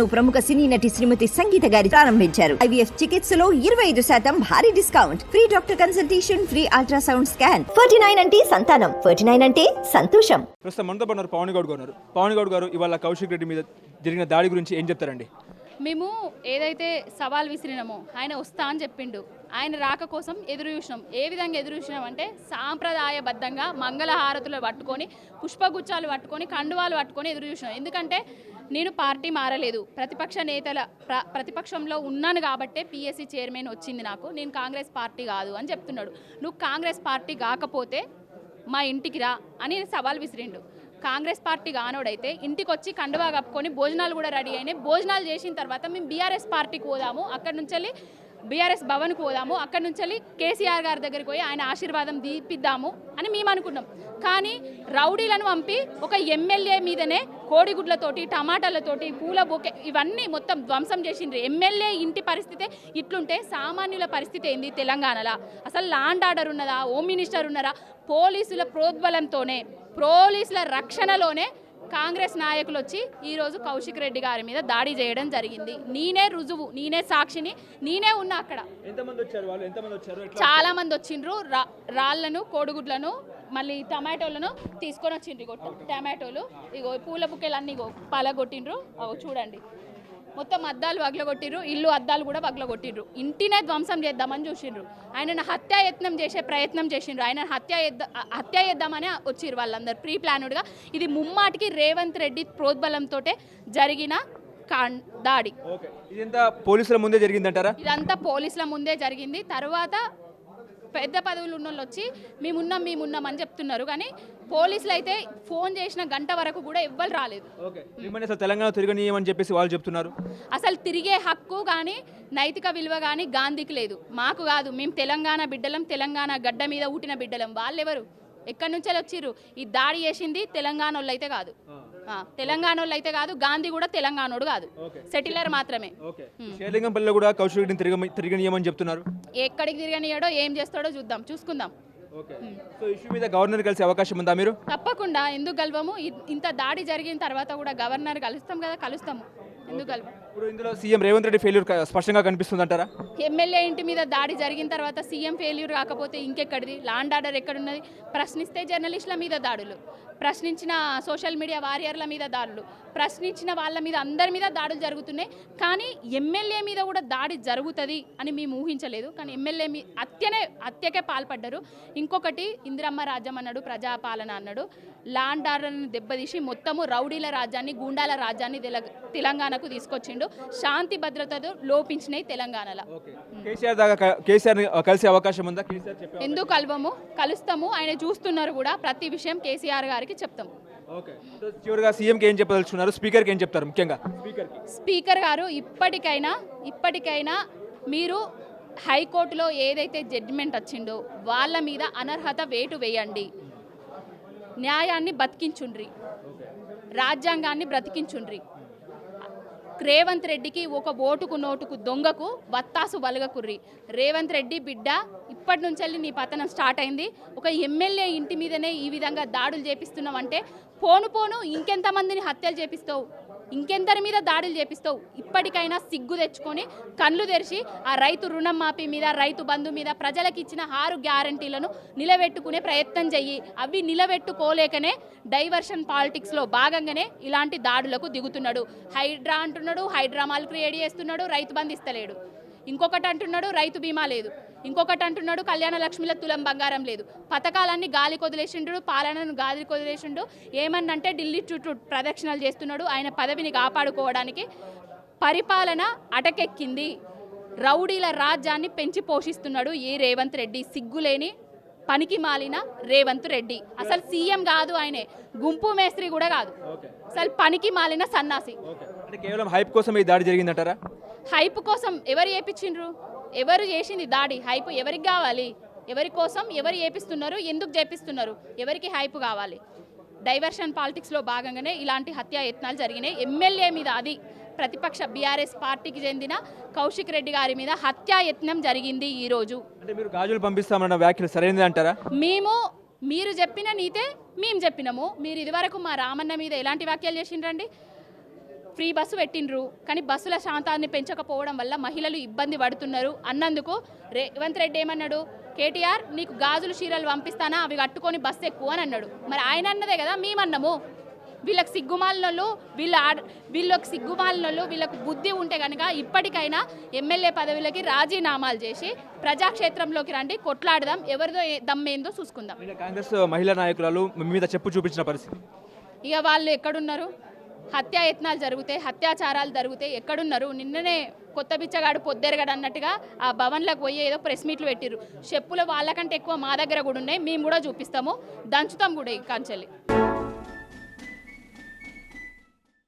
ప్రముఖ సినీ నటి శ్రీమతి సంగీత గారి ప్రారంభించారు. ఐవీఎఫ్ చికిత్సలో ఇరవై ఐదు శాతం భారీ discount. Free doctor consultation free ultrasound scan. Ferty nine అంటే సంతానం. ఫర్టీ నైన్ అంటే సంతోషం. ప్రస్తుతం మనతో ఉన్నారు పవన్ గౌడ్ గారు పవన్ గౌడ్ గారు ఇవాళ కౌశిక్ రెడ్డి మీద జరిగిన దాడి గురించి ఏం చెప్తారండి? మేము ఏదైతే సవాల్ విసిరినామో ఆయన వస్తా అని చెప్పిండు. ఆయన రాక కోసం ఎదురు చూసినాం. ఏ విధంగా ఎదురు చూసినాం అంటే సాంప్రదాయబద్ధంగా మంగళహారతులు పట్టుకొని పుష్పగుచ్చాలు పట్టుకొని కండువాలు పట్టుకొని ఎదురు చూసినాం. ఎందుకంటే నేను పార్టీ మారలేదు. ప్రతిపక్ష నేతల ప్ర ప్రతిపక్షంలో ఉన్నాను కాబట్టే పిఎస్సి చైర్మన్ వచ్చింది నాకు. నేను కాంగ్రెస్ పార్టీ కాదు అని చెప్తున్నాడు. నువ్వు కాంగ్రెస్ పార్టీ కాకపోతే మా ఇంటికి రా అని సవాల్ విసిరిండు. కాంగ్రెస్ పార్టీ కానోడైతే ఇంటికి వచ్చి కండువా కప్పుకొని భోజనాలు కూడా రెడీ అయినాయి. భోజనాలు చేసిన తర్వాత మేము బీఆర్ఎస్ పార్టీకి పోదాము. అక్కడి నుంచి వెళ్ళి బీఆర్ఎస్ భవన్కి పోదాము. అక్కడి నుంచి వెళ్ళి కేసీఆర్ గారి దగ్గరికి పోయి ఆయన ఆశీర్వాదం దీపిద్దాము అని మేము అనుకున్నాం కానీ రౌడీలను పంపి ఒక ఎమ్మెల్యే మీదనే కోడిగుడ్లతోటి టమాటాలతోటి పూల బొకే ఇవన్నీ మొత్తం ధ్వంసం చేసిండ్రు. ఎమ్మెల్యే ఇంటి పరిస్థితి ఇట్లుంటే సామాన్యుల పరిస్థితి ఏంది తెలంగాణలో? అసలు లాండ్ ఆర్డర్ ఉన్నదా? హోమ్ మినిస్టర్ ఉన్నారా? పోలీసుల ప్రోద్బలంతోనే పోలీసుల రక్షణలోనే కాంగ్రెస్ నాయకులు వచ్చి ఈరోజు కౌశిక్ రెడ్డి గారి మీద దాడి చేయడం జరిగింది. నేనే రుజువు నేనే సాక్షిని నేనే ఉన్నా అక్కడ. చాలా మంది వచ్చిండ్రు. రా- రాళ్ళను కోడిగుడ్లను మళ్ళీ టమాటోలను తీసుకొని వచ్చిండ్రు ఇగో టమాటోలు. ఇగో పూల బుక్కెలు అన్ని ఇగో పలగొట్టిండ్రు. అగో చూడండి. మొత్తం అద్దాలు వగలగొట్టిర్రు ఇల్లు అద్దాలు కూడా వగలగొట్టిర్రు. ఇంటినే ధ్వంసం చేద్దామని చూసిండ్రు ఆయనను హత్యాయత్నం చేసే ప్రయత్నం చేసిండ్రు ఆయన హత్య హత్య చేద్దామని వచ్చిర్రు వాళ్ళందరూ ప్రీ ప్లానుడ్గా ఇది ముమ్మాటికి రేవంత్ రెడ్డి ప్రోద్బలంతో జరిగిన దాడి. ఇదంతా పోలీసుల ముందే జరిగిందంటారా? ఇదంతా పోలీసుల ముందే జరిగింది. తర్వాత పెద్ద పదవులు ఉన్న వాళ్ళు వచ్చి మేమున్నాం మేమున్నాం అని చెప్తున్నారు. కానీ పోలీసులు అయితే ఫోన్ చేసిన గంట వరకు కూడా ఎవ్వరు రాలేదు. అసలు తెలంగాణ తిరగనీయమని చెప్పేసి వాళ్ళు చెప్తున్నారు? అసలు తిరిగే హక్కు కానీ నైతిక విలువ కానీ గాంధీకి లేదు. మాకు కాదు. మేము తెలంగాణ బిడ్డలం తెలంగాణ గడ్డ మీద ఊటిన బిడ్డలం. వాళ్ళెవరు? ఎక్కడి నుంచి వచ్చిర్రు ఈ దాడి చేసింది తెలంగాణ వాళ్ళు అయితే కాదు ఆ, తెలంగాణ వాళ్ళు అయితే కాదు గాంధీ కూడా తెలంగాణోడు కాదు. సెటిలర్ మాత్రమే. కూడా కౌశిక్ రెడ్డిని తిరగ తిరగనీయమని చెప్తున్నారు. ఎక్కడికి తిరగనియడో ఏం చేస్తాడో చూద్దాం చూసుకుందాం. ఓకే. సో ఇష్యూ మీద గవర్నర్ కలిసే అవకాశం ఉందా మీరు? తప్పకుండా ఎందుకు గెలవము? ఇ- ఇంత దాడి జరిగిన తర్వాత కూడా గవర్నర్ కలుస్తాం కదా కలుస్తాము. ఎందుకు ఇప్పుడు ఇందులో సీఎం రేవంత్ రెడ్డి ఫెయిల్యూర్ స్పష్టంగా కనిపిస్తుంది అంటారా ఎమ్మెల్యే ఇంటి మీద దాడి జరిగిన తర్వాత సీఎం ఫెయిల్యూర్ కాకపోతే ఇంకెక్కడిది? లాండ్ ఆర్డర్ ఎక్కడున్నది? ప్రశ్నిస్తే జర్నలిస్టుల మీద దాడులు. ప్రశ్నించిన సోషల్ మీడియా వారియర్ల మీద దాడులు ప్రశ్నించిన వాళ్ళ మీద అందరి మీద దాడులు జరుగుతున్నాయి. కానీ ఎమ్మెల్యే మీద కూడా దాడి జరుగుతుంది అని మేము ఊహించలేదు. కానీ ఎమ్మెల్యే మీ హత్యనే హత్యకే పాల్పడ్డారు. ఇంకొకటి ఇందిరమ్మ రాజ్యం అన్నాడు ప్రజాపాలన అన్నాడు. లాండ్ ఆర్డర్ని దెబ్బతీసి మొత్తము రౌడీల రాజ్యాన్ని గూండాల రాజ్యాన్ని తెల- తెలంగాణకు తీసుకొచ్చిండు. శాంతి భద్రతలు లోపించినాయి తెలంగాణలో. ఓకే. కేసీఆర్ దాకా క- కేసీఆర్ కలిసే అవకాశం ఉందా? ఎందుకు కలవము? కలుస్తాము. ఆయన చూస్తున్నారు కూడా. ప్రతి విషయం కేసీఆర్ గారికి చెప్తాము ఓకే. సో చివరిగా సీఎంకి ఏం చెప్పదలుచుకున్నారు? స్పీకర్కి ఏం చెప్తారు ముఖ్యంగా? స్పీకర్ గారు ఇప్పటికైనా ఇప్పటికైనా మీరు హైకోర్టులో ఏదైతే జడ్జిమెంట్ వచ్చిందో వాళ్ళ మీద అనర్హత వేటు వేయండి. న్యాయాన్ని బతికించుండ్రి. రాజ్యాంగాన్ని బ్రతికించుండ్రి. రేవంత్ రెడ్డికి ఒక ఓటుకు నోటుకు దొంగకు వత్తాసు వలగకుర్రి. రేవంత్ రెడ్డి బిడ్డ ఇప్పటి నుంచి వెళ్ళి నీ పతనం స్టార్ట్ అయింది. ఒక ఎమ్మెల్యే ఇంటి మీదనే ఈ విధంగా దాడులు చేపిస్తున్నావు అంటే పోను పోను ఇంకెంతమందిని హత్యలు చేపిస్తావు? ఇంకెందరి మీద దాడులు చేపిస్తావు? ఇప్పటికైనా సిగ్గు తెచ్చుకొని కళ్ళు తెరిచి ఆ రైతు రుణం మాఫీ మీద రైతు బంధు మీద ప్రజలకు ఇచ్చిన ఆరు గ్యారంటీలను నిలబెట్టుకునే ప్రయత్నం చెయ్యి. అవి నిలబెట్టుకోలేకనే డైవర్షన్ పాలిటిక్స్లో భాగంగానే ఇలాంటి దాడులకు దిగుతున్నాడు. హైడ్రా అంటున్నాడు హైడ్రామాలు క్రియేట్ చేస్తున్నాడు రైతు బంధు ఇస్తలేడు. ఇంకొకటి అంటున్నాడు రైతు బీమా లేదు. ఇంకొకటి అంటున్నాడు కళ్యాణ లక్ష్మిల తులం బంగారం లేదు. పథకాలన్నీ గాలి కొదిలేసిండు పాలనను గాలి కొదిలేసిండు. ఏమన్నంటే ఢిల్లీ చుట్టూ ప్రదక్షిణలు చేస్తున్నాడు. ఆయన పదవిని కాపాడుకోవడానికి పరిపాలన అటకెక్కింది. రౌడీల రాజ్యాన్ని పెంచి పోషిస్తున్నాడు ఈ రేవంత్ రెడ్డి. సిగ్గులేని పనికి మాలిన రేవంత్ రెడ్డి. అసలు సీఎం కాదు ఆయనే. గుంపు మేస్త్రి కూడా కాదు. అసలు పనికి మాలిన సన్నాసి. అంటే కేవలం హైప్ కోసం ఈ దాడి జరిగిందంటారా? హైప్ కోసం ఎవరు చేపించిండ్రు ఎవరు చేసింది దాడి? హైప్ ఎవరికి కావాలి? ఎవరి కోసం ఎవరు చేపిస్తున్నారు ఎందుకు చేపిస్తున్నారు? ఎవరికి హైప్ కావాలి? డైవర్షన్ పాలిటిక్స్లో భాగంగానే ఇలాంటి హత్యా యత్నాలు జరిగినాయి. ఎమ్మెల్యే మీద అది ప్రతిపక్ష బీఆర్ఎస్ పార్టీకి చెందిన కౌశిక్ రెడ్డి గారి మీద హత్యా యత్నం జరిగింది ఈరోజు అంటే మీరు గాజులు పంపిస్తామన్న వ్యాఖ్యలు సరైనది అంటారా? మేము మీరు చెప్పిన నీతే మేము చెప్పినాము. మీరు ఇదివరకు మా రామన్న మీద ఎలాంటి వ్యాఖ్యలు చేసిండ్రండి? ఫ్రీ బస్సు పెట్టిండ్రు. కానీ బస్సుల శాంతాన్ని పెంచకపోవడం వల్ల మహిళలు ఇబ్బంది పడుతున్నారు. అన్నందుకు రేవంత్ రెడ్డి ఏమన్నాడు? కేటీఆర్ నీకు గాజులు చీరలు పంపిస్తానా? అవి కట్టుకొని బస్సు ఎక్కువ అని అన్నాడు. మరి ఆయన అన్నదే కదా మేమన్నాము. వీళ్ళకి సిగ్గుమాలినోళ్ళు వీళ్ళ ఆడ వీళ్ళకి సిగ్గుమాలినోళ్ళు వీళ్ళకు బుద్ధి ఉంటే కనుక ఇప్పటికైనా ఎమ్మెల్యే పదవులకి రాజీనామాలు చేసి ప్రజాక్షేత్రంలోకి రండి కొట్లాడదాం ఎవరిదో ఏ- దమ్మేందో చూసుకుందాం. కాంగ్రెస్ మహిళా నాయకురాలు మీ మీద చెప్పు చూపించిన పరిస్థితి? ఇక వాళ్ళు ఎక్కడున్నారు? హత్యాయత్నాలు జరుగుతాయి హత్యాచారాలు జరుగుతాయి ఎక్కడున్నారు? నిన్ననే కొత్త బిచ్చగాడు పొద్దెరగడు అన్నట్టుగా ఆ భవన్లకు పోయి ఏదో ప్రెస్ మీట్లు పెట్టిర్రు. చెప్పులు వాళ్ళకంటే ఎక్కువ మా దగ్గర కూడా ఉన్నాయి. మేము కూడా చూపిస్తాము. దంచుతాం కూడా ఈ కంచెల్లి